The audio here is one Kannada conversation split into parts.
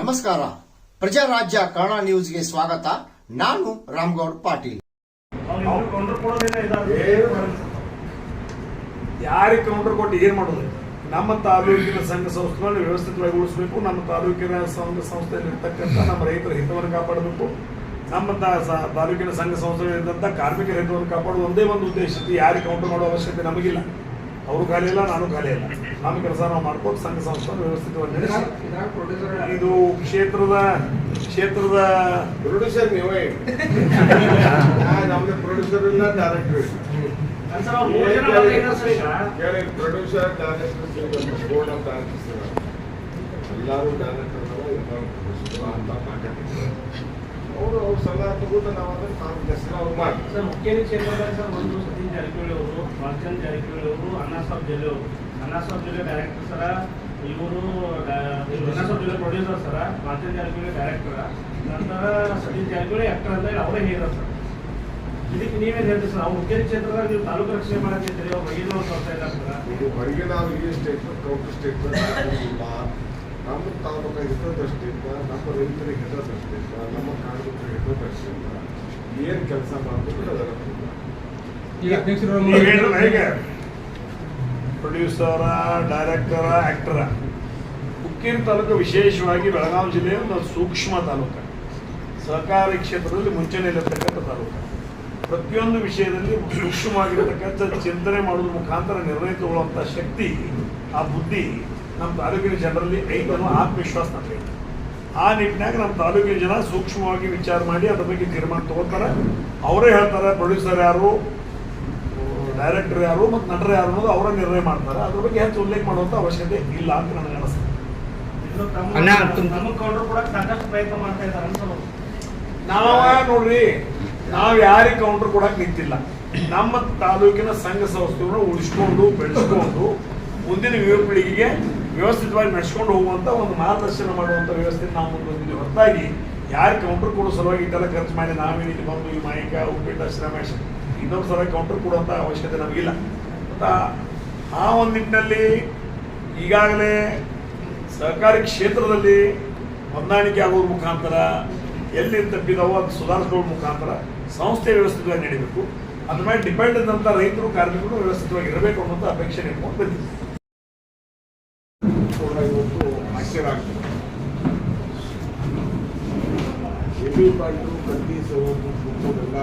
ನಮಸ್ಕಾರ. ಪ್ರಜಾರಾಜ್ಯ ಕನ್ನಡ ನ್ಯೂಸ್ಗೆ ಸ್ವಾಗತ. ನಾನು ರಾಮ್ಗೌಡ್ ಪಾಟೀಲ್. ಯಾರಿಗೆ ಕೌಂಟರ್ ಕೊಟ್ಟು ಏನ್ ಮಾಡೋದು? ನಮ್ಮ ತಾಲೂಕಿನ ಸಂಘ ಸಂಸ್ಥೆಗಳನ್ನು ವ್ಯವಸ್ಥಿತವಾಗಿ ಉಳಿಸಬೇಕು, ನಮ್ಮ ತಾಲೂಕಿನ ಸಂಘ ಸಂಸ್ಥೆಯಲ್ಲಿ ಇರ್ತಕ್ಕಂಥ ನಮ್ಮ ರೈತರ ಹಿತವನ್ನು ಕಾಪಾಡಬೇಕು. ನಮ್ಮ ತಾ- ಸ- ತಾಲೂಕಿನ ಸಂಘ ಸಂಸ್ಥೆಗಳಿದ್ದಂಥ ಕಾರ್ಮಿಕ ಹಿತವನ್ನು ಕಾಪಾಡುವ ಒಂದೇ ಒಂದು ಉದ್ದೇಶ. ಯಾರಿಗೆ ಕೌಂಟರ್ ಮಾಡೋ ಅವಶ್ಯಕತೆ ನಮಗಿಲ್ಲ. ಅವರು ಖಾಲಿ ಇಲ್ಲ ನಾನು ಖಾಲಿ ಇಲ್ಲ. ನಮ್ಮ ಕೆಲಸ ನಾವು ಮಾಡ್ಕೊಂಡು ಸಂಘ ಸಂಸ್ಥೆ ವ್ಯವಸ್ಥಿತವಾಗಿ ನಡೆಸಿ. ಇದು ಕ್ಷೇತ್ರದ ಕ್ಷೇತ್ರದ ಪ್ರೊಡ್ಯೂಸರ್ ನೀವೇ ನಮ್ದು ಪ್ರೊಡ್ಯೂಸರ್ ಇಲ್ಲ director producer director board directors ಎಲ್ಲರೂ ಡೈರೆಕ್ಟರ್ ಅಂತ ಮಾತಾಡ್ತಿದ್ದಾರೆ? ಅವರು ಅವ್ರ ಸಲಹೆ ತಗೊಂಡು ನಾವು ಅದನ್ನು ತಾವು ಹೆಸರು ಅವ್ರು ಮಾಡಿ ಸರ್ ಮುಖ್ಯಮಂತ್ರಿ ಕ್ಷೇತ್ರದಲ್ಲಿ ಸರ್ ಒಂದು ಸತೀಶ್ ಜಾರಕಿಹೊಳಿ ಅವರು ಬಾಲಚಂದ್ ಜಾರಕಿಹೊಳಿ ಅವರು ಅಣ್ಣಾಸಾಬ್ ಜೊಲ್ಲೆ ಅವರು. ಅಣ್ಣಾಸಾಬ್ ಜಿಲ್ಲೆ ಡೈರೆಕ್ಟರ್ ಸರ ಇವರು ಅಣ್ಣಾಸಾಬ್ ಜಿಲ್ಲೆ producer sir Balachand Jarkiholi director ನಂತರ ಸತೀಶ್ ಜಾರಕಿಹೊಳಿ ಆಕ್ಟರ್ ಅಂತ ಹೇಳಿ ಅವರೇ ಹೇಳಿದ್ರು ಸರ್. ಇದಕ್ಕೆ ನೀವೇನು ಹೇಳ್ತೀರಿ ಸರ್? ಅವ್ರು ಮುಖ್ಯ ಕ್ಷೇತ್ರದಾಗ ನೀವು ತಾಲೂಕು ರಕ್ಷಣೆ ಮಾಡಕ್ಕಿದ್ದೀರಿ ಅವ್ರು ಬಗೆನೂ ಬರ್ತಾ ಇದ್ದಾರೆ ಸರ್? ಇದು ಹೊರಗೆ ನಾವು ಈ ಸ್ಟೇಟ್ಮೆಂಟ್ ಕೌಂಟರ್ ಸ್ಟೇಟ್ಮೆಂಟ್ ಇಲ್ಲ ನಮ್ಮ ತಾಲೂಕು ಹಿತದೃಷ್ಟಿಯಿಂದ ನಮ್ಮ ರೈತರಿಗೆ ಹಿತದೃಷ್ಟಿಯಿಂದ ನಮ್ಮ ಕಾರ್ಮಿಕರ ಹಿತದೃಷ್ಟಿಯಿಂದ ಏನು ಕೆಲಸ ಮಾಡಬೇಕು ಅದರ ಹೇಗೆ? ಪ್ರೊಡ್ಯೂಸರ ಡೈರೆಕ್ಟರ ಆಕ್ಟರ. ಉಕ್ಕಿನ ತಾಲೂಕು ವಿಶೇಷವಾಗಿ ಬೆಳಗಾವಿ ಜಿಲ್ಲೆಯ ಒಂದು ಸೂಕ್ಷ್ಮ ತಾಲೂಕು. ಸಹಕಾರಿ ಕ್ಷೇತ್ರದಲ್ಲಿ ಮುಂಚೂಣಿಯಲ್ಲಿರ್ತಕ್ಕಂಥ ತಾಲೂಕು. ಪ್ರತಿಯೊಂದು ವಿಷಯದಲ್ಲಿ ಸೂಕ್ಷ್ಮವಾಗಿರತಕ್ಕಂಥ ಚಿಂತನೆ ಮಾಡುವ ಮುಖಾಂತರ ನಿರ್ಣಯ ತಗೊಳ್ಳುವಂಥ ಶಕ್ತಿ ಆ ಬುದ್ಧಿ ನಮ್ಮ ತಾಲೂಕಿನ ಜನರಲ್ಲಿ ಐದು ಅನ್ನೋ ಆತ್ಮವಿಶ್ವಾಸ ನಮಗೆ. ಆ ನಿಟ್ಟಿನಾಗ ನಮ್ಮ ತಾಲೂಕಿನ ಜನ ಸೂಕ್ಷ್ಮವಾಗಿ ವಿಚಾರ ಮಾಡಿ ಅದ್ರ ಬಗ್ಗೆ ತೀರ್ಮಾನ ತಗೋತಾರೆ. ಅವರೇ ಹೇಳ್ತಾರೆ ಪ್ರೊಡ್ಯೂಸರ್ ಯಾರು ಡೈರೆಕ್ಟರ್ ಯಾರು ಮತ್ತು ನಟರು ಯಾರು ಅನ್ನೋದು ಅವರ ನಿರ್ಣಯ ಮಾಡ್ತಾರೆ. ಅದ್ರ ಬಗ್ಗೆ ಹೆಚ್ಚು ಉಲ್ಲೇಖ ಮಾಡುವಂಥ ಅವಶ್ಯಕತೆ ಇಲ್ಲ ಅಂತ ನನಗೆ ಅನಿಸ್ತದೆ ಇದು ತಮ್ಮ ಅಣ್ಣ, ತುಮ್- ನಮ್ಮ ಕೌಂಟರ್ ಕೂಡ ಸಾಕಷ್ಟು ಪ್ರಯತ್ನ ಮಾಡ್ತಾ ಇದ್ದಾರೆ ಅಂತ ಅವ್ರು. ನಾವ ನೋಡ್ರಿ ನಾವ್ ಯಾರಿಗೆ ಕೌಂಟರ್ ಕೊಡಕ್ ನಿಂತಿಲ್ಲ. ನಮ್ಮ ತಾಲೂಕಿನ ಸಂಘ ಸಂಸ್ಥೆಗಳನ್ನ ಉಳಿಸ್ಕೊಂಡು ಬೆಳೆಸ್ಕೊಂಡು ಮುಂದಿನ ಯುವ ಪೀಳಿಗೆಗೆ ವ್ಯವಸ್ಥಿತವಾಗಿ ನಡೆಸ್ಕೊಂಡು ಹೋಗುವಂಥ ಒಂದು ಮಾರ್ಗದರ್ಶನ ಮಾಡುವಂಥ ವ್ಯವಸ್ಥೆ ನಾವು ಮುಂದೆ ಹೊರತಾಗಿ ಯಾರು ಕೌಂಟರ್ ಕೊಡೋ ಸಲುವಾಗಿ ಇದೆಲ್ಲ ಖರ್ಚು ಮಾಡಿ ನಾವೇನು ಇಲ್ಲಿ ಬಂದು ಈ ಮಾಯಕ ಉಪ್ಪಿಟ್ಟ ಶ್ರಮೇಶ್ ಇನ್ನೊಂದು ಸಲ ಕೌಂಟರ್ ಕೊಡುವಂಥ ಅವಶ್ಯಕತೆ ನಮಗಿಲ್ಲ. ಮತ್ತು ಆ ಒಂದು ನಿಟ್ಟಿನಲ್ಲಿ ಈಗಾಗಲೇ ಸಹಕಾರಿ ಕ್ಷೇತ್ರದಲ್ಲಿ ಹೊಂದಾಣಿಕೆ ಆಗೋದ್ರ ಮುಖಾಂತರ ಎಲ್ಲಿ ತಪ್ಪಿದವೋ ಅದು ಸುಧಾರಿಸ್ಕೊಳ್ಳೋ ಮುಖಾಂತರ ಸಂಸ್ಥೆ ವ್ಯವಸ್ಥಿತವಾಗಿ ನಡೀಬೇಕು. ಅದ್ರ ಮೇಲೆ ಡಿಪೆಂಡ್ ಇದ್ದಂಥ ರೈತರು, ಕಾರ್ಮಿಕರು ವ್ಯವಸ್ಥಿತವಾಗಿ ಇರಬೇಕು ಅನ್ನೋಂಥ ಅಪೇಕ್ಷೆ ಇಟ್ಕೊಂಡು ಬಂದಿದ್ದೀವಿ ಕೂಡ ಇವತ್ತು ಆಶ್ಚರ್ಯ ಎಬಿ ಪಾಯಿಂಟು ಕಡ್ಡಿ ಸೋದು ಕುಕ್ಕುದೆಲ್ಲ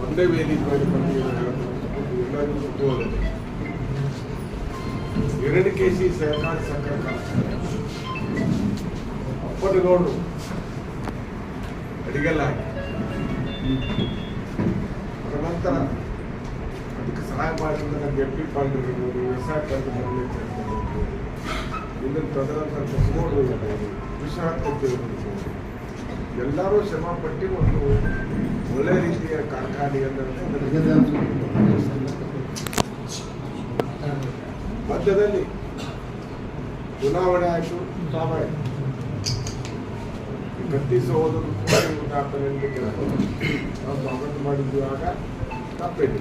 ಒಂದೇ ವೇದಿಕೆ ಮೇಲೆ ಎಲ್ಲರಿಗೂ ಕುತೂಹಲ ಎರಡು ಕೆ ಸಿ ಸಹಕಾರಿ ಸಂಘ ಅಪ್ಪನಗೌಡರು ಅಡಿಗೆಲ್ಲ ಅದರ ನಂತರ ಅದಕ್ಕೆ ಸಹಾಯ ಮಾಡಿದ್ರೆ ನಮ್ಗೆ ಎಂ ಪಿ ಪಾಂಡ್ ಇರ್ಬೋದು ವ್ಯವಸಾಯ ಪಾಂಡ್ ಇದನ್ನು ತದನಂತರ ಇರ್ಬೋದು ವಿಶ್ವನಾಥ್ ಇರ್ಬೋದು, ಎಲ್ಲರೂ ಶ್ರಮ ಪಟ್ಟು ಒಂದು ಒಳ್ಳೆ ರೀತಿಯ ಕಾರ್ಖಾನೆಯನ್ನು ಮಧ್ಯದಲ್ಲಿ ಚುನಾವಣೆ ಆಯಿತು ಸ್ವಾಭಾವಿಕ ಗಟ್ಟಿಸಿ ಉದಾಹರಣೆಯಲ್ಲಿ ನಾವು ಸ್ವಾಗತ ಮಾಡಿದ್ವಿ ಆಗ ತಪ್ಪಿದ್ವಿ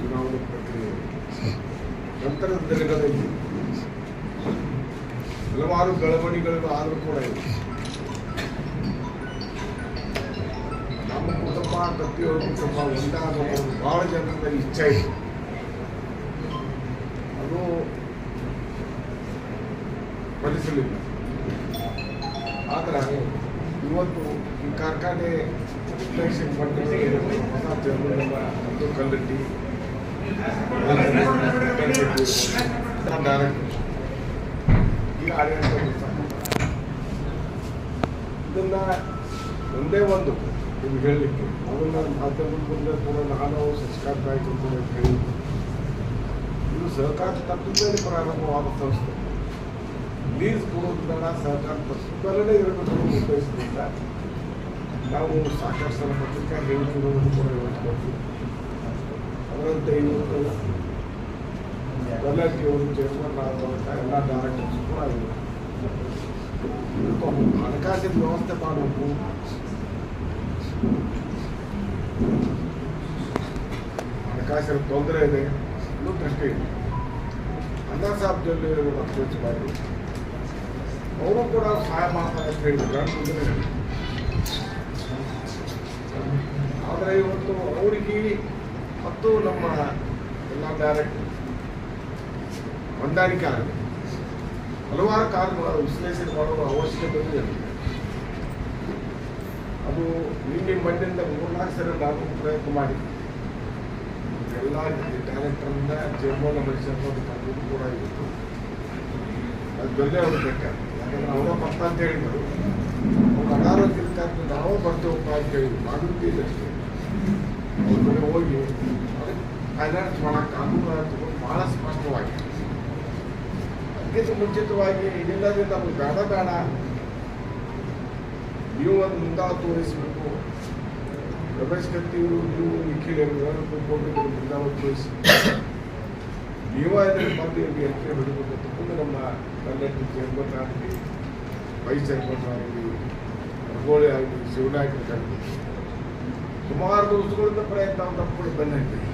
ಚುನಾವಣೆ ಪ್ರಕ್ರಿಯೆ. ನಂತರದ ದಿನಗಳಲ್ಲಿ ಹಲವಾರು ಬೆಳವಣಿಗೆಗಳು ಆದರೂ ಕೂಡ ಇದೆ. ನಮ್ಮ ಕುಟುಂಬ ಪ್ರತಿಯೊಬ್ಬ ಕುಟುಂಬ ಒಂದಾಗಬೇಕು ಬಹಳ ಜನರಿಂದ ಇಚ್ಛೆ ಇದೆ. ಅದು ಫಲಿಸಲಿಲ್ಲ. ಆದರೆ ಇವತ್ತು ಈ ಕಾರ್ಖಾನೆ ರಿಪ್ಲೇಷನ್ ಮಾಡಿದ್ರೆ ಹೊಸ ಜನರೆಲ್ಲ ಅದು ಕಲ್ಲಟ್ಟಿ ಡೈರೆಕ್ಟರ್ ಆಡಳಿತ ಇದನ್ನ ಒಂದೇ ಒಂದು ನಿಮ್ಗೆ ಹೇಳಲಿಕ್ಕೆ ಅದನ್ನ ಮಾಧ್ಯಮದ ಮುಂದೆ ಕೂಡ ನಾನು ಸಬ್ಸ್ಕ್ರೈಬ್ ಆಯ್ತು ಅಂತ ಹೇಳಿ ಇದು ಸಹಕಾರ ತತ್ವದಲ್ಲಿ ಪ್ರಾರಂಭವಾದ ಸಂಸ್ಥೆ. ಲೀಸ್ ಕೊಡೋದು ಬೇಡ ಸಹಕಾರ ತತ್ವದಲ್ಲೇ ಇರಬೇಕು ಬಯಸಿದ್ರಿಂದ ಉದ್ದೇಶದಿಂದ ನಾವು ಸಾಕಷ್ಟು ಪತ್ರಿಕಾ ಹೇಳಿಕೆಗಳನ್ನು ಕೂಡ ಹೇಳ್ಕೊಡ್ತೀವಿ. ಅದರಂತೆ ಇವತ್ತು ಎಲ್ಲ ಅವರು ಚೇರ್ಮನ್ ಆದಂಥ ಎಲ್ಲ ಡೈರೆಕ್ಟರ್ಸ್ ಇವತ್ತು ಹಣಕಾಸಿನ ವ್ಯವಸ್ಥೆ ಮಾಡಬೇಕು ಹಣಕಾಸಿನ ತೊಂದರೆ ಇದೆ ಇನ್ನೂ ದೃಷ್ಟಿ ಇದೆ ಅಪ್ರೋಚ್ ಮಾಡಿ ಅವರು ಕೂಡ ಸಹಾಯ ಮಾಡ್ತಾರೆ ಅಂತ ಹೇಳಿದ್ರು. ಆದರೆ ಇವತ್ತು ಅವರಿಗೆ ಮತ್ತು ನಮ್ಮ ಎಲ್ಲ ಡೈರೆಕ್ಟ್ ಹೊಂದಾಣಿಕೆ ಹಲವಾರು ಕಾರಣಗಳ ವಿಶ್ಲೇಷಣೆ ಮಾಡುವ ಅವಶ್ಯಕತೆ ಇದೆ. ಅದು ನಿನ್ನೆ ಮಣ್ಣಿಂದ ಮೂರ್ನಾಲ್ಕು ಸರಿ ನಾನು ಪ್ರಯತ್ನ ಮಾಡಿ. ಎಲ್ಲ ಡೈರೆಕ್ಟರ್ನ ಚೇರ್ಮನ್ ಮನುಷ್ಯರು ತಂದು ಕೂಡ ಇತ್ತು. ಅದು ಬೆಲೆ ಅವ್ರು ಬೇಕಾದ್ರೆ ಯಾಕಂದ್ರೆ ಅವರ ಬರ್ತಾ ಅಂತ ಹೇಳಿದ್ರು. ಅವ್ರು ಇರ್ತಾರೆ ನಾವು ಬರ್ತೇವಪ್ಪ ಅಂತ ಹೇಳಿದ್ರು ಮಾಡಿದ್ದೀವಿ ಅಷ್ಟೇ. ಅವ್ರ ಕಡೆ ಹೋಗಿ ಅದಕ್ಕೆ ಫೈನಾನ್ಸ್ ಮಾಡೋಕ್ಕೆ ಕಾನೂನು ಅಂತ ಭಾಳ ಸ್ಪಷ್ಟವಾಗಿದೆ. ಅದಕ್ಕಿಂತ ಮುಂಚಿತವಾಗಿ ಇದಿಲ್ಲದೆ ನಮ್ಗೆ ಬೇಡ ಬೇಡ ನೀವು ಒಂದು ಮುಂದಾಳ ತೋರಿಸಬೇಕು. ರಮೇಶ್ ಕತ್ತಿಯವರು ನೀವು, ನಿಖಿಲ್ ಎಲ್ಲರೂ ಕೊಟ್ಟಿದ್ರು ಮುಂದಾಳ ತೋರಿಸಿ. ನೀವ ಇದನ್ನು ಬಂದು ಇಲ್ಲಿ ಎಂಟ್ರಿ ಹೊಡಿಬೇಕು ತಗೊಂಡು ನಮ್ಮ ಕನ್ನಡ ಚೇರ್ಮನ್ ಆಗಲಿ ವೈಸ್ ಚೇರ್ಮನ್ ಆಗಲಿ ರಗೋಳಿ ಆಗಲಿ ಶಿವನಾಯಕ ಆಗಲಿ ಸುಮಾರು ದಿವಸಗಳಿಂದ ಪ್ರಯತ್ನ ತಪ್ಪಿಕೊಂಡು ಬಂದಿದ್ದೀವಿ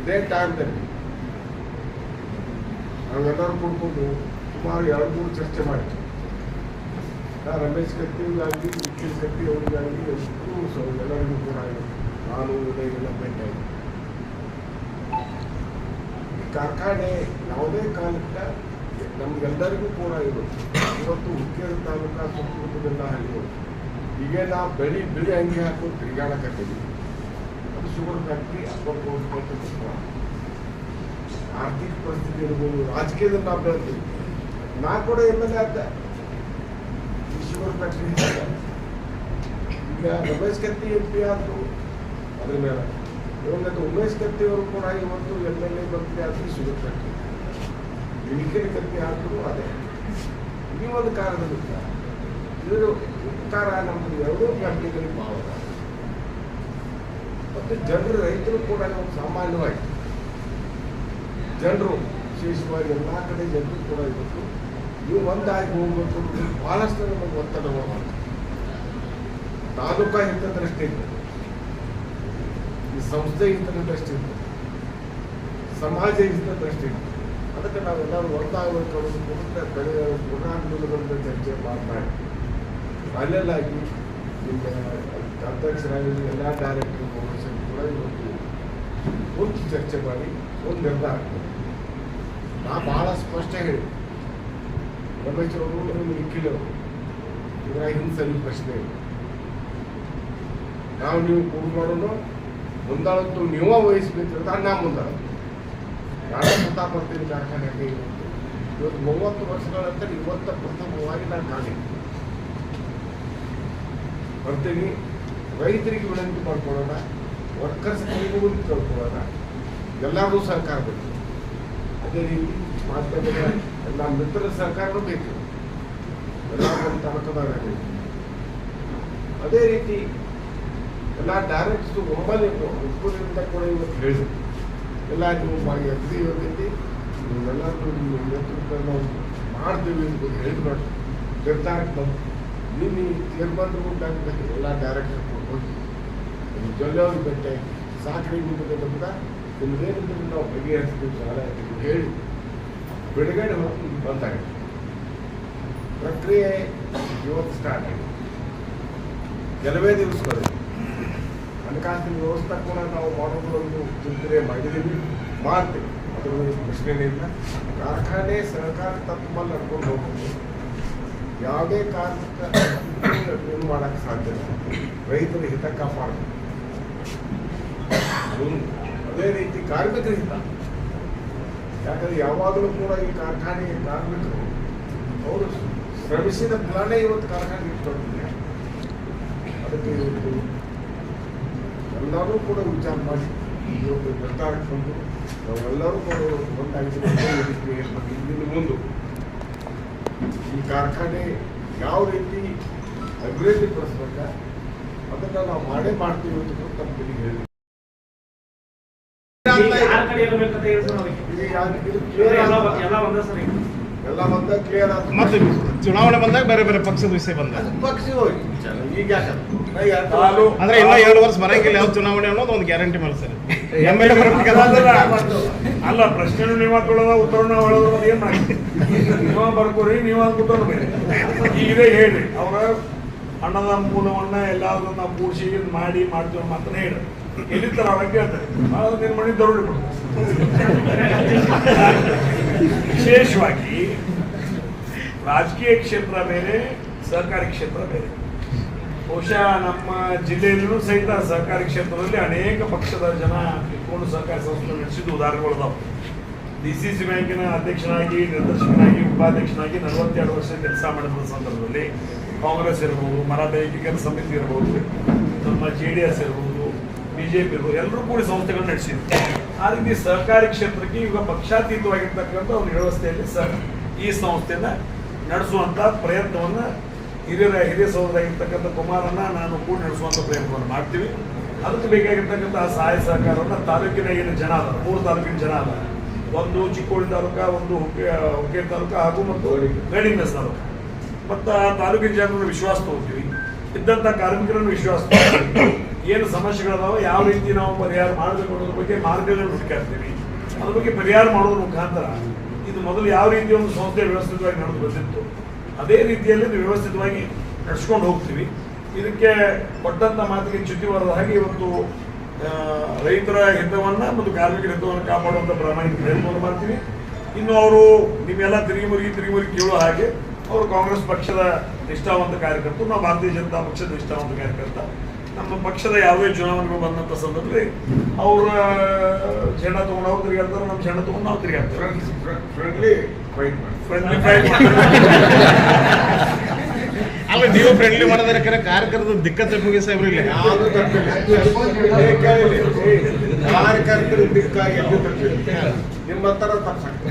ಇದೇ ಟೈಮ್ದಲ್ಲಿ ನಾವೆಲ್ಲರೂ ಕೂಡ್ಕೊಂಡು ಸುಮಾರು ಎರಡು ಮೂರು ಚರ್ಚೆ ಮಾಡಿದ್ವಿ. ರಮೇಶ್ ಕತ್ತಿಗಾಗಲಿ ನಿಖಿಲ್ ಕತ್ತಿ ಅವರಿಗಾಗಲಿ ಎಷ್ಟು ಸೊ ಎಲ್ಲರಿಗೂ ಕೂಡ ನಾನು ಉದಯಗೆಲ್ಲ ಭೇಟಿಯಾಗಿ ಈ ಕಾರ್ಖಾನೆ ಯಾವುದೇ ಕಾಲಕ್ಕೆ ನಮ್ಗೆಲ್ಲರಿಗೂ ಕೂಡ ಇರೋದು ಇವತ್ತು ಹುಕ್ಕೇರಿ ತಾಲೂಕಾ ಸುತ್ತಮುತ್ತಲೆಲ್ಲ ಹಳ್ಳಿಗಳು ಈಗ ನಾವು ಬೆಳಿ ಬಿಳಿ ಅಂಗಿ ಹಾಕೊಂಡು ತಿರುಗಾಡಕತ್ತೀವಿ. ಅದು ಶುಗರ್ ಫ್ಯಾಕ್ಟ್ರಿ ಅಪ್ಪಟ್ಟು ಆರ್ಥಿಕ ಪರಿಸ್ಥಿತಿ ಇರ್ಬೋದು ರಾಜಕೀಯದಲ್ಲಿ ನಾವು ಬೆಳೆದ್ವಿ ನಾ ಕೂಡ ಎಂ ಎಲ್ ಎ ಆದ ಶುಗರ್ ಫ್ಯಾಕ್ಟ್ರಿ ಈಗ ರಮೇಶ್ ಕತ್ತಿ ಎಂ ಪಿ ಆದ್ರು, ಅದ್ರ ಮೇಲೆ. ಇವಾಗ ಉಮೇಶ್ ಕತ್ತಿ ಅವರು ಕೂಡ ಇವತ್ತು ಎಂ ಎಲ್ ಎ ಮಂತ್ರಿ ಆದ್ರು ಶುಗರ್ ಫ್ಯಾಕ್ಟ್ರಿ ನಿಖಿಲ್ ಕತ್ತಿ ಆದ್ರು ಅದೇ. ಈ ಒಂದು ಕಾರಣದಿಂದ ಇವರು ಉಪಕಾರ ನಮ್ಮದು ಎರಡೂ ಫ್ಯಾಕ್ಟ್ರಿಗಳಿಗೆ ಭಾವ. ಮತ್ತು ಜನರು ರೈತರು ಕೂಡ ಇವತ್ತು ಸಾಮಾನ್ಯವಾಗಿ ಜನರು ವಿಶೇಷವಾಗಿ ಎಲ್ಲ ಕಡೆ ಜನರು ಕೂಡ ಇವತ್ತು ನೀವು ಒಂದಾಗಿ ಹೋಗ್ಬೇಕು ಭಾಳಷ್ಟು ನಮಗೆ ಒತ್ತಡಗಳು ಇಂಥ ತಾಲೂಕಾ ಇತ್ತು ಈ ಸಂಸ್ಥೆ ಹಿತದೃಷ್ಟಿಯಿಂದ ಸಮಾಜ ಹಿತದೃಷ್ಟಿಯಿಂದ ಅದಕ್ಕೆ ನಾವೆಲ್ಲರೂ ಒಂದಾಗಬೇಕು ಅನ್ನೋದು ಕುಟುಂಬ ಬೆಳೆ ಗುಣಾನುಕೂಲಗಳಿಂದ ಚರ್ಚೆ ಮಾತನಾಡಿ ಅಲ್ಲೆಲ್ಲಾಗಿ ಈಗ ಅಧ್ಯಕ್ಷರಾಗಿ ಎಲ್ಲ ಡೈರೆಕ್ಟರ್ ಕೂಡ ಇವತ್ತು ಕುರಿತು ಚರ್ಚೆ ಮಾಡಿ ಒಂದು ನಿರ್ಧಾರ ಆಗ್ತದೆ. ನಾ ಭಾಳ ಸ್ಪಷ್ಟ ಹೇಳಿ. ರಮೇಶ್ ಅವರು ನಿಖಿಲ್ ಅವರು ಇವರ ಹಿಂಸಲಿ ಪ್ರಶ್ನೆ ಇದೆ ನಾವು ನೀವು ಕೂಡ ಮಾಡೋಣ ಮುಂದಾಳತ್ತು ನೀವ ವಹಿಸ್ಬೇಕು ಅಂತ ನಾ ಮುಂದಾಳ ನಾಳೆ ಮುತ್ತಾ ಬರ್ತೀನಿ ಕಾರ್ಖಾನೆಗೆ ಇವತ್ತು ಮೂವತ್ತು ವರ್ಷಗಳ ನಂತರ ಇವತ್ತ ಪ್ರಥಮವಾಗಿ ನಾನು ಕಾಣಿ ಬರ್ತೀನಿ ರೈತರಿಗೆ ವಿನಂತಿ ಮಾಡ್ಕೊಳ್ಳೋಣ ವರ್ಕರ್ಸ್ ಕೈಗೂ ಕೇಳ್ಕೊಳ್ಳೋಣ ಎಲ್ಲರೂ ಸರ್ಕಾರ ಬೇಕು. ರೀತಿ ಮಾಧ್ಯಮದ ಎಲ್ಲ ಮಿತ್ರ ಸರ್ಕಾರನೂ ಬೇಕು. ಎಲ್ಲ ನಮ್ಮ ತಾಲೂಕದಾಗ ಅದೇ ರೀತಿ ಎಲ್ಲ ಡೈರೆಕ್ಟ್ಸ್ ಒಮ್ಮಲೆ ಒಬ್ಬರಿಂದ ಕೂಡ ಇವತ್ತು ಹೇಳಿದ್ರು. ಎಲ್ಲ ನೀವು ಮಾಡಿ ಅಗದಿ ಇವತ್ತೈತಿ ನೀವೆಲ್ಲರೂ ನಿಮ್ಮ ನೇತೃತ್ವ ನಾವು ಮಾಡ್ತೀವಿ ಅಂತ ಹೇಳಿದ್ರು ನಿರ್ಧಾರಕ್ಕೆ ಬಂದು ನಿನ್ನೆ ತೀರ್ಮಾನರು ಬ್ಯಾಂಕ್ ಎಲ್ಲ ಡೈರೆಕ್ಟರ್ ಹೋಗಿ. ಜೊಲ್ಲೆ ಅವ್ರಿಗೆ ಭೇಟಿ ಸಾಕಣೆ ನಿಮಗೆ ನಮ್ಗೆ ನಾವು ಬಗೆಹರಿಸ್ತೀವಿ ಸಾಲ ಹೇಳಿ ಬಿಡುಗಡೆ ಹೊರತು ಬಂದಾಗ. ಪ್ರಕ್ರಿಯೆ ಇವತ್ತು ಸ್ಟಾರ್ಟ್ ಆಗಿದೆ. ಕೆಲವೇ ದಿವಸಗಳು ಹಣಕಾಸಿನ ವ್ಯವಸ್ಥೆ ಕೂಡ ನಾವು ಮಾಡೋದು ಒಂದು ಚಿಂತನೆ ಮಾಡಿದ್ದೀವಿ. ಮಾಡ್ತೀವಿ ಅದ್ರ ಬಗ್ಗೆ ಪ್ರಶ್ನೆನೇ ಕಾರ್ಖಾನೆ ಸಹಕಾರ ತಪ್ಪಲ್ಲಿ ನಡ್ಕೊಂಡು ಹೋಗ್ಬೋದು. ಯಾವುದೇ ಕಾರಣಕ್ಕೆ ಮಾಡೋಕ್ಕೆ ಸಾಧ್ಯ ಇಲ್ಲ. ರೈತರ ಹಿತ ಕಾಪಾಡಬೇಕು ಅದೇ ರೀತಿ ಕಾರ್ಮಿಕರಿಂದ. ಯಾಕಂದ್ರೆ ಯಾವಾಗಲೂ ಕೂಡ ಈ ಕಾರ್ಖಾನೆ ಕಾರ್ಮಿಕರು, ಅವರು ಶ್ರಮಿಸಿದ ಫಲನೇ ಇವತ್ತು ಕಾರ್ಖಾನೆ ಇಟ್ಕೊಂಡಿದೆ. ಅದಕ್ಕೆ ಇವತ್ತು ಎಲ್ಲರೂ ಕೂಡ ವಿಚಾರ ಮಾಡಿ ಇವತ್ತು ನಿರ್ಧಾರಕ್ಕೆ ಬಂದು ನಾವೆಲ್ಲರೂ ಕೂಡ ಒಂದಾಗಿ ಇಂದಿನ ಮುಂದೆ ಈ ಕಾರ್ಖಾನೆ ಯಾವ ರೀತಿ ಅಭಿವೃದ್ಧಿ ಪಡಿಸ್ಬೇಕ ಅದನ್ನು ನಾವು ಮಾಡೇ ಮಾಡ್ತೀವಿ ಅಂತ ಕೂಡ ನಮ್ಮ ಎಲ್ಲ ಬಂದಾಗ ಕ್ಲಿಯರ್ ಆಯ್ತು. ಮತ್ತೆ ಚುನಾವಣೆ ಬಂದಾಗ ಬೇರೆ ಬೇರೆ ಪಕ್ಷದ ವಿಷಯ ಬಂದಾಗ ಪಕ್ಷ ಹೋಗಿ. ಈಗ ಅಂದ್ರೆ ಇನ್ನ ಎರಡು ವರ್ಷ ಬರಂಗಿಲ್ಲ ಯಾವ ಚುನಾವಣೆ ಅನ್ನೋದು ಒಂದು ಗ್ಯಾರಂಟಿ ಮೇಲೆ ಸರ್. ಎಂ ಎಲ್ ಅಲ್ಲ ಪ್ರಶ್ನೆ ನೀವ್ ಹಾಕೊಳ್ಳೋದ ಉತ್ತರ ನಾವು ಹೇಳೋದ್ರ ಏನ್ ಮಾಡಿ ನೀವ ಬರ್ಕೋರಿ ನೀವ್ ಅಂದ್ಬಿಟ್ಟು ಬೇರೆ. ಹೇಳ್ರಿ ಅವ್ರ ಹಣದ ಮೂಲವನ್ನ ಎಲ್ಲಾದ್ರನ್ನ ಕೂಡಿಸಿ ಇದ್ ಮಾಡಿ ಮಾಡ್ತೀವಿ ಮಾತ್ರ ಹೇಳಿ ಎಲ್ಲಿರ್ತಾರ ಅವ್ರ ಕೇಳ್ತಾರೆ. ನಿನ್ ಮನೆ ದರೋಡಿ ವಿಶೇಷವಾಗಿ ರಾಜಕೀಯ ಕ್ಷೇತ್ರ ಬೇರೆ ಸಹಕಾರಿ ಕ್ಷೇತ್ರ ಬೇರೆ. ಬಹುಶಃ ನಮ್ಮ ಜಿಲ್ಲೆಯಲ್ಲೂ ಸಹಿತ ಸಹಕಾರಿ ಕ್ಷೇತ್ರದಲ್ಲಿ ಅನೇಕ ಪಕ್ಷದ ಜನ ಇಟ್ಕೊಂಡು ಸಹಕಾರಿ ಸಂಸ್ಥೆ ನಡೆಸಿದ ಉದಾಹರಣೆಗಳಿದಾವೆ ಡಿ ಸಿ ಸಿ ಬ್ಯಾಂಕಿನ ಅಧ್ಯಕ್ಷನಾಗಿ, ನಿರ್ದೇಶಕನಾಗಿ, ಉಪಾಧ್ಯಕ್ಷನಾಗಿ ನಲವತ್ತೆರಡು ವರ್ಷ ಕೆಲಸ ಮಾಡಿದ ಸಂದರ್ಭದಲ್ಲಿ ಕಾಂಗ್ರೆಸ್ ಇರ್ಬೋದು, ಮರಾಠ ಏಕೀಕರಣ ಸಮಿತಿ ಇರ್ಬೋದು, ನಮ್ಮ ಜೆ ಡಿ ಎಸ್ ಇರ್ಬೋದು ಬಿಜೆಪಿ ಎಲ್ಲರೂ ಕೂಡಿ ಸಂಸ್ಥೆಗಳನ್ನ ನಡೆಸಿದ್ರು. ಆ ರೀತಿ ಸಹಕಾರಿ ಕ್ಷೇತ್ರಕ್ಕೆ ಈಗ ಪಕ್ಷಾತೀತವಾಗಿರ್ತಕ್ಕಂಥ ಒಂದು ವ್ಯವಸ್ಥೆಯಲ್ಲಿ ಸಹ ಈ ಸಂಸ್ಥೆನ ನಡೆಸುವಂತ ಪ್ರಯತ್ನವನ್ನ ಹಿರಿಯರ, ಹಿರಿಯ ಸಹೋದರಾಗಿರ್ತಕ್ಕಂಥ ಕುಮಾರನ್ನ ನಾನು ಕೂಡ ನಡೆಸುವಂತ ಪ್ರಯತ್ನವನ್ನು ಮಾಡ್ತೀವಿ. ಅದಕ್ಕೆ ಬೇಕಾಗಿರ್ತಕ್ಕಂಥ ಸಹಾಯ ಸಹಕಾರವನ್ನು ತಾಲೂಕಿನ ಏನು ಜನ ಅದ ಮೂರು ತಾಲೂಕಿನ ಜನ ಅದ ಒಂದು ಚಿಕ್ಕೋಡಿ ತಾಲೂಕಾ, ಒಂದು ಹುಕ್ಕೆ, ಹುಕ್ಕೇರಿ ತಾಲೂಕ ಹಾಗೂ ಮತ್ತು ಗಡಿಮೆ ತಾಲೂಕ. ಮತ್ತು ತಾಲೂಕಿನ ಜನರನ್ನು ವಿಶ್ವಾಸ ತಗೋತೀವಿ. ಇದ್ದಂಥ ಕಾರ್ಮಿಕರನ್ನು ವಿಶ್ವಾಸ ತಗೋತೀವಿ. ಏನು ಸಮಸ್ಯೆಗಳದಾವ ಯಾವ ರೀತಿ ನಾವು ಪರಿಹಾರ ಮಾಡಬೇಕು ಅನ್ನೋದ್ರ ಬಗ್ಗೆ ಮಾರ್ಗಗಳನ್ನು ಹುಡುಕಾಡ್ತೀವಿ. ಅದ್ರ ಬಗ್ಗೆ ಪರಿಹಾರ ಮಾಡೋದ್ರ ಮುಖಾಂತರ ಇದು ಮೊದಲು ಯಾವ ರೀತಿ ಒಂದು ಸಂಸ್ಥೆ ವ್ಯವಸ್ಥಿತವಾಗಿ ನಡೆದು ಬಂದಿತ್ತು, ಅದೇ ರೀತಿಯಲ್ಲಿ ಇದು ವ್ಯವಸ್ಥಿತವಾಗಿ ನಡೆಸ್ಕೊಂಡು ಹೋಗ್ತೀವಿ. ಇದಕ್ಕೆ ಕೊಟ್ಟಂತ ಮಾತಿಗೆ ಚ್ಯುತಿ ಬರದ ಹಾಗೆ ಇವತ್ತು ರೈತರ ಹಿತವನ್ನ ಮತ್ತು ಕಾರ್ಮಿಕರ ಹಿತವನ್ನು ಕಾಪಾಡುವಂತ ಪ್ರಾಮಾಣಿಕ ಪ್ರಯತ್ನವನ್ನು ಮಾಡ್ತೀವಿ. ಇನ್ನು ಅವರು ನೀವೆಲ್ಲ ತಿರುಗಿ ಮುರುಗಿ ತಿರುಗಿ ಮುರುಗಿ ಕೇಳೋ ಹಾಗೆ, ಅವರು ಕಾಂಗ್ರೆಸ್ ಪಕ್ಷದ ನಿಷ್ಠಾವಂತ ಕಾರ್ಯಕರ್ತರು, ನಾವು ಭಾರತೀಯ ಜನತಾ ಪಕ್ಷದ ನಿಷ್ಠಾವಂತ ಕಾರ್ಯಕರ್ತ. ನಮ್ಮ ಪಕ್ಷದ ಯಾವುದೇ ಚುನಾವಣೆಗಳು ಬಂದಂತ ಸಂದರ್ಭದಲ್ಲಿ ಅವರ ಜನ ತಗೊಂಡು ಅವ್ರು ತಿರುಗಾಡ್ತಾರೆ ನಮ್ಮ ಜನ ತಗೊಂಡು ನಾವು ತಿರುಗಾಡ್ತೇವೆ ಫ್ರೆಂಡ್ಲಿ ಫೈಟ್ ಫ್ರೆಂಡ್ಲಿ ಫೈಟ್ ಅಲ್ಲ ನೀವು ಫ್ರೆಂಡ್ಲಿ ಮಾಡೋದ್ರೆ ಕಾರ್ಯಕರ್ತ ದಿಕ್ಕತ್ತೆ ಮುಗಿ ಸಾಹೇಬ್ರು ಇಲ್ಲಿ. ಯಾವುದು ತಪ್ಪಿಲ್ಲ. ಕಾರ್ಯಕರ್ತರ ದಿಕ್ಕಾಗಿ ನಿಮ್ಮ ಹತ್ರ ತಪ್ಪಾಗ್ತದೆ.